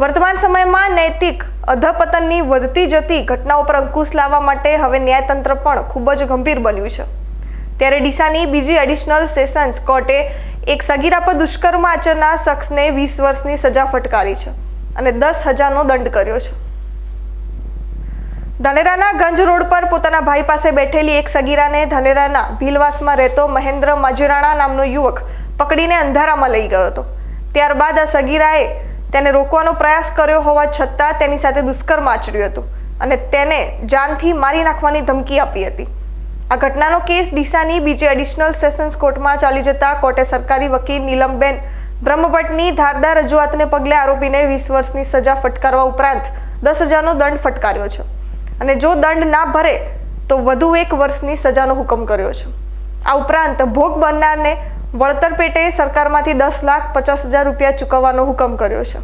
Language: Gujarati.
વર્તમાન સમયમાં નૈતિક અધપતનની વધતી જતી ઘટનાઓ પર અંકુશ લાવવા માટે હવે ન્યાયતંત્ર પણ ખૂબ જ ગંભીર બન્યું છે. ત્યારે ડીસાની બીજી એડિશનલ સેશન્સ કોર્ટે એક સગીરા પર દુષ્કર્મ આચરનાર શખ્સને વીસ વર્ષની સજા ફટકારી છે અને દસ હજારનો દંડ કર્યો છે. ધનેરાના ગંજ રોડ પર પોતાના ભાઈ પાસે બેઠેલી એક સગીરાને ધનેરાના ભીલવાસમાં રહેતો મહેન્દ્ર માજરાણા નામનો યુવક પકડીને અંધારામાં લઈ ગયો હતો. ત્યારબાદ આ સગીરાએ તેને રોકવાનો પ્રયાસ કર્યો હોવા છતાં તેની સાથે દુષ્કર્મ આચર્યું હતું અને તેને જાનથી મારી નાખવાની ધમકી આપી હતી. આ ઘટનાનો કેસ ડીસાની બીજી એડિશનલ સેશન્સ કોર્ટમાં ચાલી જતા કોર્ટે સરકારી વકીલ નીલમબેન બ્રહ્મભટ્ટની ધારદાર રજૂઆતને પગલે આરોપીને વીસ વર્ષની સજા ફટકારવા ઉપરાંત દસ હજારનો દંડ ફટકાર્યો છે. અને જો દંડ ના ભરે, તો વધુ એક વર્ષની સજાનો હુકમ કર્યો છે. આ ઉપરાંત ભોગ બનનારને વળતર પેટે સરકારમાંથી દસ લાખ પચાસ હજાર રૂપિયા ચૂકવવાનો હુકમ કર્યો છે.